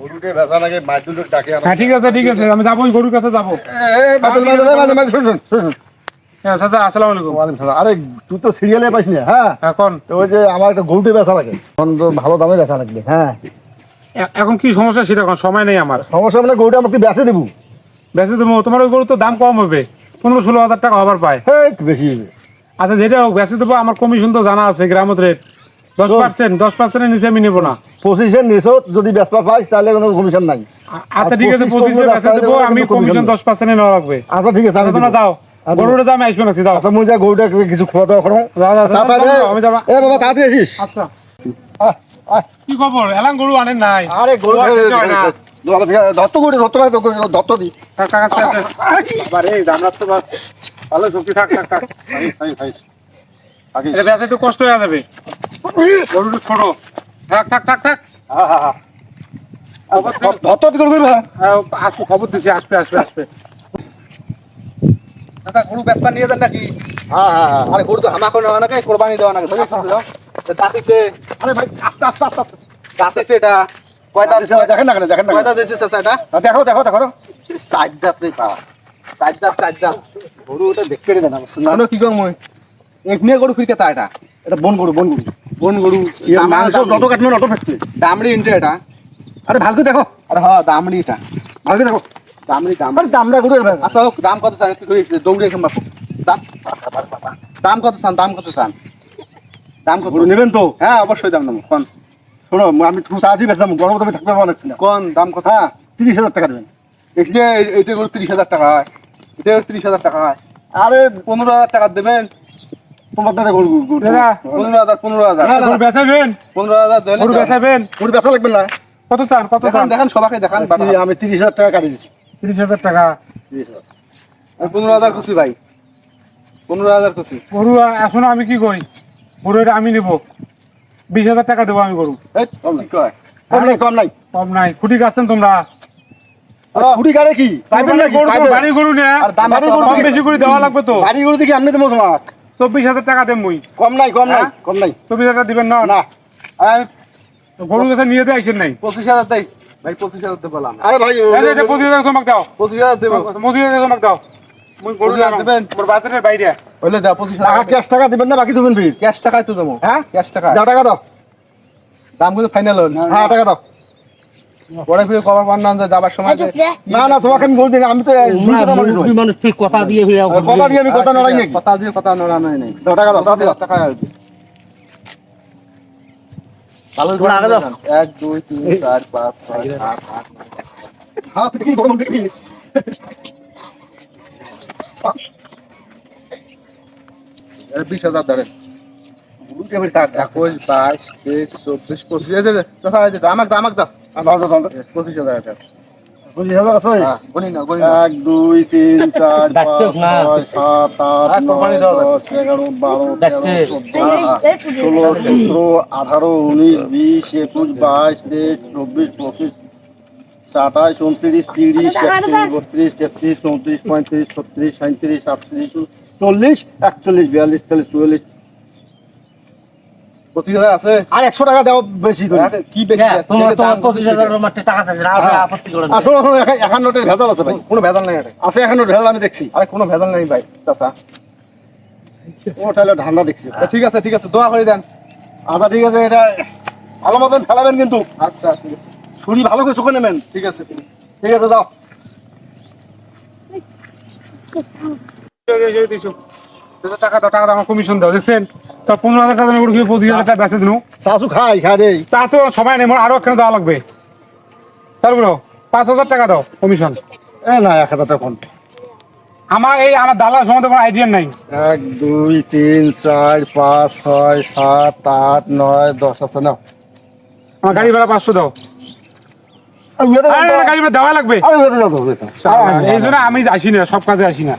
গরুকে বেচা লাগে মাছ ডাকে হ্যাঁ ঠিক আছে ঠিক আছে আমি যাব গরুর কাছে যাব। বাদল বাদল বাদল বাদল শুন শুন শুন হ্যাঁ চাচা আসসালামু আলাইকুম। ওয়ালাইকুম আরে তুই তো সিরিয়ালে পাইস না হ্যাঁ? এখন তো ওই যে আমার একটা গরুটে বেচা লাগে। তখন তো ভালো দামে বেচা লাগবে হ্যাঁ। এখন কি সমস্যা সেটা এখন সময় নেই আমার। সমস্যা মানে গরুটা আমাকে বেচে দেবো। বেশি দেবো তোমার ওই গরু তো দাম কম হবে। পনেরো ষোলো হাজার টাকা হবার পায়। হ্যাঁ বেশি আচ্ছা যেটা হোক বেশি দেবো আমার কমিশন তো জানা আছে গ্রামত রেট দশ পার্সেন্ট দশ পার্সেন্টের নিচে আমি নেব না। পঁচিশের যদি বেচপা পাইস তাহলে কোনো কমিশন নাই। আচ্ছা ঠিক আছে 25 পঁচিশে কমবে, দেবো আমি কমিশন দশ পার্সেন্টে নেওয়া লাগবে। আচ্ছা ঠিক আছে আমি তোমরা। যাও আমি দেবো। গরুটা আসবে না যাও। আচ্ছা মুই যা গরুটা কিছু খাওয়া দাওয়া করো। আমি যাবা। এ বাবা তাড়াতাড়ি আসিস। আচ্ছা। কি খবর? এলাম গরু আনেন নাই। আরে গরু। দত্ত গরু দত্ত ভাই দত্ত দি। দামড়ার তো ভালো শক্তি থাক থাক থাক। এটা বেচা একটু কষ্ট হয়ে যাবে। গরুটা ছোট। থাক থাক থাক থাক। দত্ত করবে হ্যাঁ, আসবে খবর দিছি আসবে আসবে আসবে। দাদা গরু বেচবা নিয়ে যান নাকি? হ্যাঁ হ্যাঁ হ্যাঁ। আরে গরু তো হামাকো নেওয়া নাকি? কোরবানি দেওয়া নাকি? দাঁতিছে আরে ভাই আস্তে আস্তে আস্তে দাঁতিছে এটা। কয়টা দেখেন না কেন দেখেন না কয়টা দিয়েছে চাচা এটা? কেন? দেখো দেখো দেখো। চার দাঁত নেই পাওয়া। চার দাঁত চার দাঁত। গরু ওটা দেখতে দেন জানো কি কম এমনি গরু ফিরকে তা এটা এটা বন গরু বন গরু। বন গরু ইয়ে মাংস যত কাটবে অত ফেটছে দামড়ি ইনটে এটা। আরে ভালকে দেখো। আরে হ্যাঁ দামড়ি এটা। ভালকে দেখো। দামড়ি দাম আরে দামটা গরু আচ্ছা হোক দাম কত চান? একটু দৌড়ে কিংবা দাম দাম কত চান? দাম কত চান? দাম কত? নেবেন তো। হ্যাঁ অবশ্যই দাম নেব। কোন? শোনো আমি তাড়াতাড়ি বেচাম গরম দামে থাকতে পারব অনেক কোন? দাম কত? হ্যাঁ তিরিশ হাজার টাকা দেবেন। এটা এটা গরু তিরিশ হাজার টাকা হয়। এটা তিরিশ হাজার টাকা হয়। আরে পনেরো হাজার টাকা দেবেন। তোমার দাদা গরু গরু গরু দাদা। পনেরো হাজার পনেরো হাজার। না, না, গরু বেচাবেন পনেরো হাজার গরু বেচাবেন গরু বেচা লাগবে না। কত চান কত চান? দেখান সবাইকে দেখান আমি তিরিশ হাজার টাকা কাটি দিচ্ছি। তিরিশ হাজার টাকা। আমি পনেরো হাজার খুশি ভাই। পনেরো হাজার খুশি। গরু এখন আমি কি করি? গরু আমি নিব। বিশ হাজার টাকা দেবো আমি গরু। এই, কম নাই। কয়? কম নাই কম নাই। কম নাই। খুঁটি গাছেন তোমরা? গাড়ি কি? বাড়ি গরু নে। বাড়ি গরু বেশি করে দেওয়া লাগবে তো। বাড়ি গরু দেখি আমি দেবো তোমাক চব্বিশ হাজার টাকা দেব মুই। কম নাই কম নাই হ্যাঁ? কম নাই। চব্বিশ হাজার দিবেন না? না। আমি গরু কাছে নিয়ে দিয়ে আইসেন নাই? পঁচিশ হাজার দেই। ভাই পঁচিশ হাজার দেবো বললাম আরে ভাই এই যে, এটা পঁচিশ হাজার তোমাক দাও। পঁচিশ হাজার দেবো। পঁচিশ হাজার তোমাক দাও। মুই গরু। দিবেন? মোর বাজারের বাইরে। বললে দাও পঁচিশ টাকা ক্যাশ টাকা দিবেন না বাকি দেবেন ক্যাশ টাকায় তো দেবো। হ্যাঁ? ক্যাশ টাকা। দাও টাকা দাও। দাম কিন্তু ফাইনাল হল। হ্যাঁ টাকা দাও। পরে ফিরে কবার পান না যাবার সময় না না তোমাকে আমি বলছি আমি তো মানুষ নই। কথা দিয়ে ফিরে কথা দিয়ে আমি কথা নড়াই নাকি? কথা দিয়ে কথা নড়ানো নেই। দাও টাকা দাও পঁচিশ টাকা আসবে ভালো তোমরা আগে দাও। এক দুই তিন চার পাঁচ ছয় সাত আট নয়। হ্যাঁ গরম বিশ হাজার টাকা একুশ বাইশ তেইশ চব্বিশ পঁচিশ। আমাকে দাও আমাকে দাও। পঁচিশ হাজার পঁচিশ হাজার আছে? এক দুই তিন চার পাঁচ ছয় সাত আট হ্যাঁ, কোরবানি নয় দেওয়া দশ এগারো বারো তেরো ষোলো সতেরো আঠারো উনিশ বিশ একুশ বাইশ তেইশ চব্বিশ পঁচিশ সাতাশ উনত্রিশ তিরিশ একত্রিশ বত্রিশ তেত্রিশ চৌত্রিশ পঁয়ত্রিশ ছত্রিশ সাঁত্রিশ আটত্রিশ চল্লিশ একচল্লিশ বিয়াল্লিশ তেল্লিশ চুয়াল্লিশ পঁচিশ হাজার আছে আর একশো টাকা দেওয়া বেশি কি বেশি হ্যাঁ, আছে? তোমার দাম তোমার বেশি পঁচিশ হাজার টাকা চাইছে না আপনি আপত্তি করেন এখন একা- ভেজাল আছে ভাই কোনো ভেজাল নেই এটা আছে একান্নটা ভেজাল আমি দেখছি আরে কোনো ভেজাল নেই ভাই চাচা ও তাহলে ঠান্ডা দেখছি ঠিক আছে ঠিক আছে দোয়া করে দেন আচ্ছা ঠিক আছে এটা ভালো মতন ফেলাবেন কিন্তু আচ্ছা ঠিক আছে ছুরি ভালো করে চোখে নেবেন ঠিক আছে ঠিক আছে। যাও টাকা দাও টাকা দাও আমার কমিশন দাও দেখছেন তো পনেরো হাজার টাকা খেয়ে পঁচিশ হাজার টাকা বেচে দিন। চাচু খাই খা দেই। চা তো সময় নেই মোর আরও একখানে দেওয়া লাগবে। তারপরে পাঁচ হাজার টাকা দাও কমিশন এ না এক হাজার টাকা কম। আমার এই আমার দালাল সম্বন্ধে কোনো আইডিয়া নাই। এক দুই তিন চার পাঁচ ছয় সাত আট নয় দশ আছে না আমার গাড়ি ভাড়া পাঁচশো দাও। আরে। গাড়ি ভাড়া দেওয়া লাগবে। এই জন্য আমি আসি না সব কাজে আসি না।